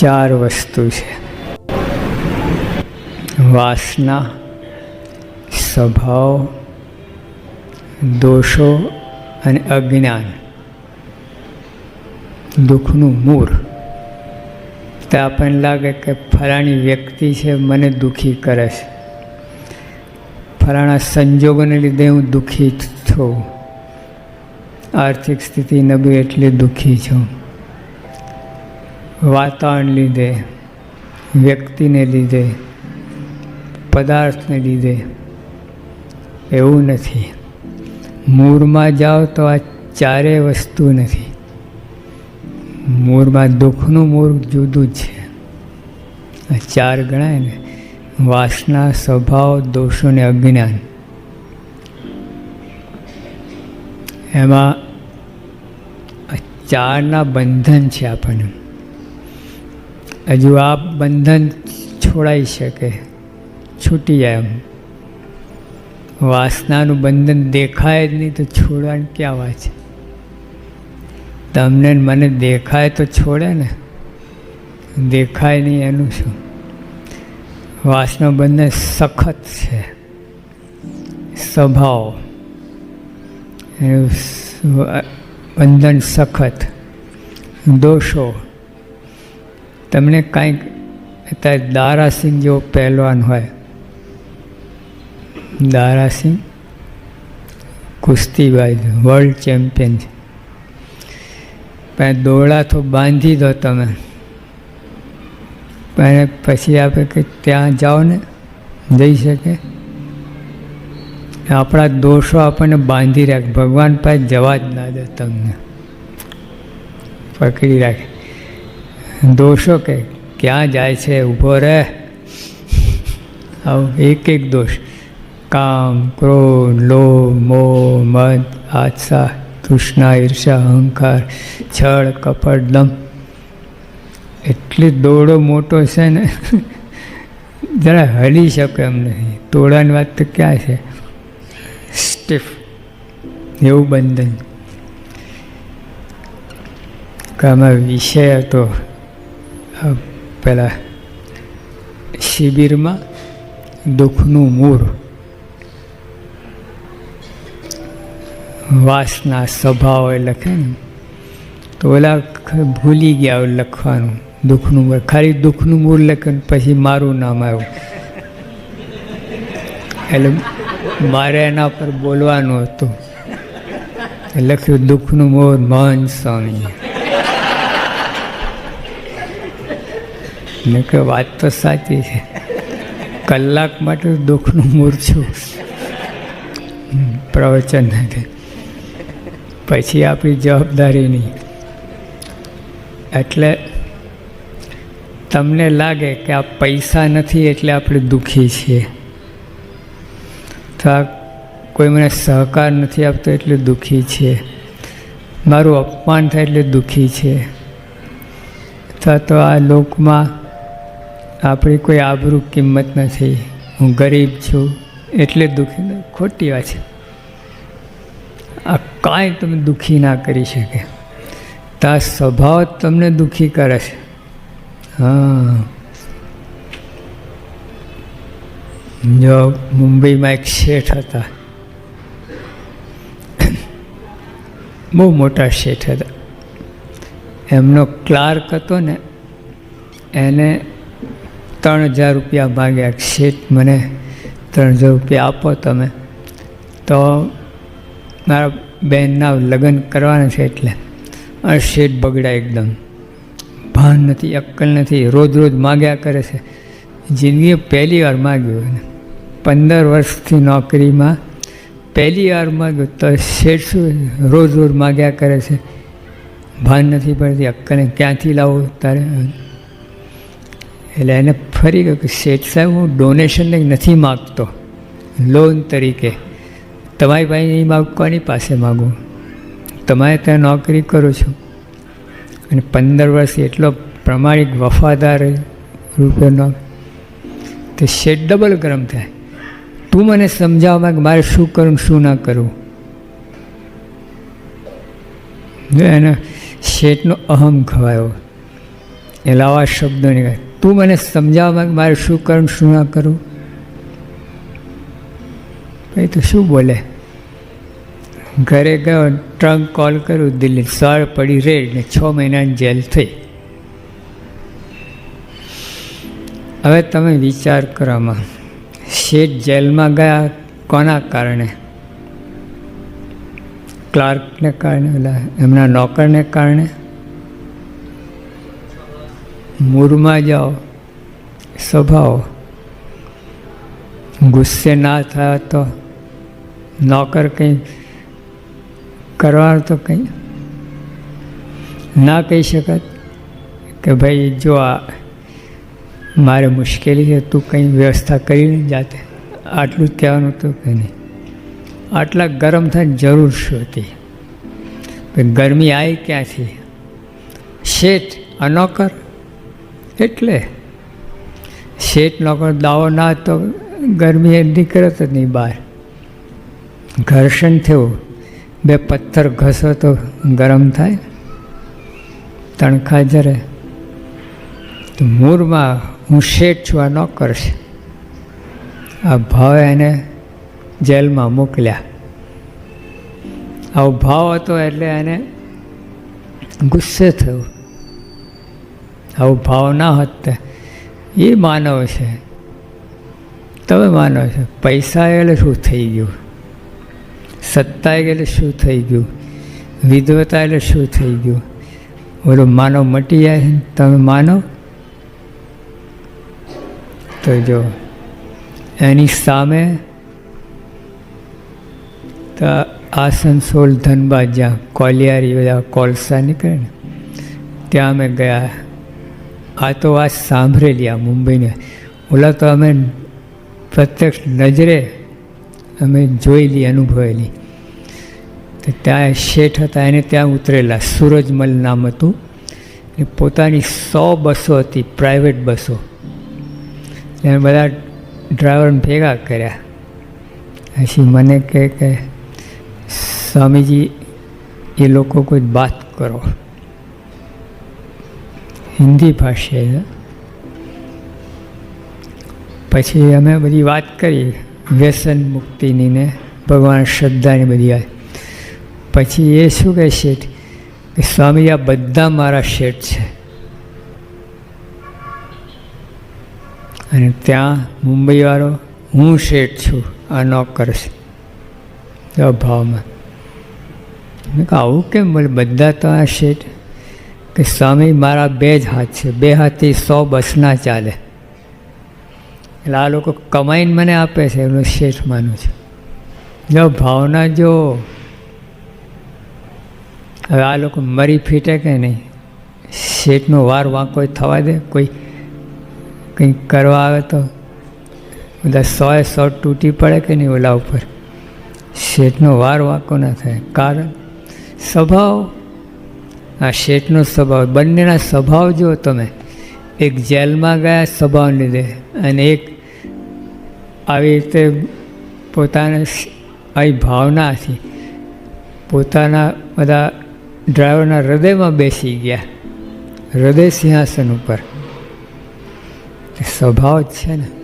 ચાર વસ્તુ છે. વાસના, સ્વભાવ, દોષો અને અજ્ઞાન. દુઃખનું મૂળ. તો આપણને લાગે કે ફલાણી વ્યક્તિ છે, મને દુઃખી કરે છે. ફલાણા સંજોગોને લીધે હું દુઃખી છું આર્થિક સ્થિતિ નબળી એટલે દુઃખી છું. વાતાવરણ લીધે, વ્યક્તિને લીધે, પદાર્થને લીધે, એવું નથી. મૂળમાં જાઓ તો આ ચારેય વસ્તુ નથી. મૂળમાં દુઃખનું મૂળ જુદું જ છે. આ ચાર ગણાય ને, વાસના, સ્વભાવ, દોષો ને અજ્ઞાન. એમાં ચારના બંધન છે આપણને. હજુ આ બંધન છોડાઈ શકે, છૂટી જાય એમ. વાસનાનું બંધન દેખાય જ નહીં તો છોડવાની ક્યાં વાત છે? તમને મને દેખાય તો છોડે ને? દેખાય નહીં એનું શું? વાસનો બંધન સખત છે. સ્વભાવ. બંધન સખત. દોષો. તમને કાંઈક દારાસિંહ જેવો પહેલવાન હોય. દારાસિંહ કુસ્તીબાજ વર્લ્ડ ચેમ્પિયન છે. પણ દોડા તો બાંધી દો તમે. પણ પછી આપે કે ત્યાં જાઓ ને, જઈ શકે. આપણા દોષો આપણને બાંધી રાખે. ભગવાન પાસે જવા જ ના દે તમને. પકડી રાખે. દોષો કે ક્યાં જાય છે, ઊભો રહે? આવું એક એક દોષ. કામ, ક્રોધ, લોભ, મોહ, મદ આત્સા તૃષ્ણા ઈર્ષા અહંકાર, છળ, કપટ, દમ. એટલી દોડો મોટો છે ને, જરા હલી શકે એમ નહીં. તોડાની વાત તો ક્યાં છે? સ્ટીફ એવું બંધન. કે આમાં વિષય હતો. પેલા શિબિરમાં દુઃખનું મૂળ વાસના સ્વભાવ એ લખે ને, તો ઓલા ભૂલી ગયા લખવાનું દુઃખનું મૂળ ખાલી દુઃખનું મૂળ લખે પછી મારું નામ આવ્યું. એટલે મારે એના પર બોલવાનું હતું. લખ્યું દુઃખનું મૂળ મહન સ્વામી મેં કે વાત તો સાચી છે. કલાક માટે દુઃખનું મૂર્છું પ્રવચન નથી પછી આપણી જવાબદારી નહીં એટલે તમને લાગે કે આ પૈસા નથી એટલે આપણે દુઃખી છીએ. તો કોઈ મને સહકાર નથી આપતો એટલે દુઃખી છે મારું અપમાન થાય એટલે દુઃખી છે અથવા તો આ લોકમાં આપણી કોઈ આબરૂ કિંમત નથી. હું ગરીબ છું, એટલે દુઃખી ખોટી વાત છે. આ કાંઈ તમે દુઃખી ના કરી શકે. તા સ્વભાવ તમને દુઃખી કરે છે. હા. જો મુંબઈમાં એક શેઠ હતા. બહુ મોટા શેઠ હતા. એમનો ક્લાર્ક હતો ને, એને ત્રણ હજાર રૂપિયા માગ્યા. શેઠ મને ત્રણ હજાર રૂપિયા આપો તમે. તો મારા બહેનના લગ્ન કરવાના છે એટલે. અને શેઠ બગડ્યા એકદમ. ભાન નથી, અક્કલ નથી. રોજ રોજ માગ્યા કરે છે. જિંદગીએ પહેલી વાર માગ્યું પંદર વર્ષથી નોકરીમાં પહેલી વાર માગ્યું. તો શેઠ શું રોજ રોજ માગ્યા કરે છે? ભાન નથી પડતી, અક્કલને ક્યાંથી લાવું તારે? એટલે એને ફરી ગયું કે, શેઠ સાહેબ, હું ડોનેશન નથી માગતો. લોન તરીકે. તમારી પાસે નહીં માગું, કોની પાસે માગું? તમારે ત્યાં નોકરી કરું છું. અને પંદર વર્ષ એટલો પ્રમાણિક વફાદાર રૂપિયાનો તો શેઠ ડબલ ગરમ થાય. તું મને સમજાવવા કે મારે શું કરવું શું ના કરવું એને શેઠનો અહમ ખવાયો. એટલે આવા શબ્દો નીકળે તું મને સમજાવવા મારે શું કરું શું ના કરું ભાઈ, તો શું બોલે? ઘરે ગયો ટ્રંક કોલ કર્યું, દિલ્હી સર પડી રેડ ને છ મહિનાની જેલ થઈ. હવે તમે વિચાર કરવામાં શેઠ જેલમાં ગયા કોના કારણે? ક્લાર્કને કારણે એમના નોકરને કારણે? મૂળમાં જાઓ સ્વભાવ ગુસ્સે ના થયા તો નોકર કંઈ કરવાનું તો કંઈ ના કહી શકત કે ભાઈ જો આ મારે મુશ્કેલી છે તું કંઈ વ્યવસ્થા કરીને જાતે આટલું જ કહેવાનું હતું કે નહીં આટલા ગરમ થઈને જરૂર શું હતી પણ ગરમી આવી ક્યાંથી શેઠ આ નોકર એટલે શેઠ નોકર દાવો ના તો ગરમી એ નીકળત જ નહીં બહાર ઘર્ષણ થયું. બે પથ્થર ઘસો તો ગરમ થાય. તણખા જરે. તો મૂળમાં હું શેઠ છું, આ નોકર છે. આ ભાવે એને જેલમાં મોકલ્યા. આવો ભાવ હતો એટલે એને ગુસ્સે થયું. આવો ભાવ ના હોત એ માનવ છે. તમે માનવ છે, પૈસા એટલે શું થઈ ગયું? સત્તા એટલે શું થઈ ગયું? વિધવતા એટલે શું થઈ ગયું? ઓલો માનવ મટી જાય છે તમે માનો? તો જો, એની સામે તો આસનસોલ ધનબાદ જ્યાં કોલિયારી બધા કોલસા નીકળે ને, ત્યાં અમે ગયા. આ તો આ સાંભળેલી આ મુંબઈને. ઓલા તો અમે પ્રત્યક્ષ નજરે અમે જોયેલી અનુભવેલી. તો ત્યાં શેઠ હતા, એને ત્યાં ઉતરેલા. સૂરજમલ નામ હતું. એ પોતાની સો બસો હતી પ્રાઇવેટ બસો. એને બધા ડ્રાઈવરને ભેગા કર્યા. પછી મને કહે કે, સ્વામીજી, એ લોકો કોઈ વાત કરો. હિન્દી ભાષા પછી અમે બધી વાત કરી, વ્યસન મુક્તિની ને ભગવાન શ્રદ્ધાની બધી પછી એ શું કહે શેઠ? કે સ્વામી, આ બધા મારા શેઠ છે. અને ત્યાં મુંબઈવાળો, હું શેઠ છું, આ નોકર છે. એવા ભાવમાં. આવું કેમ બોલે? બધા તો આ શેઠ કે સ્વામી, મારા બે જ હાથ છે. બે હાથથી સો બસના ચાલે. એટલે આ લોકો કમાઈને મને આપે છે, એનું શેઠ માનું છે. જો ભાવના જો. હવે આ લોકો મરી ફીટે કે નહીં? શેઠનો વાર વાંકો થવા દે? કોઈ કંઈક કરવા આવે તો? બધા સોએ સો તૂટી પડે કે નહીં ઓલા ઉપર? શેઠનો વાર વાંકો ના થાય. કારણ, સ્વભાવ આ શેઠનો સ્વભાવ, બંનેના સ્વભાવ જો તમે. એક જેલમાં ગયા સ્વભાવને લીધે. અને એક આવી રીતે પોતાને આવી ભાવનાથી પોતાના બધા ડ્રાઈવરના હૃદયમાં બેસી ગયા. હૃદય સિંહાસન ઉપર. સ્વભાવ જ છે ને.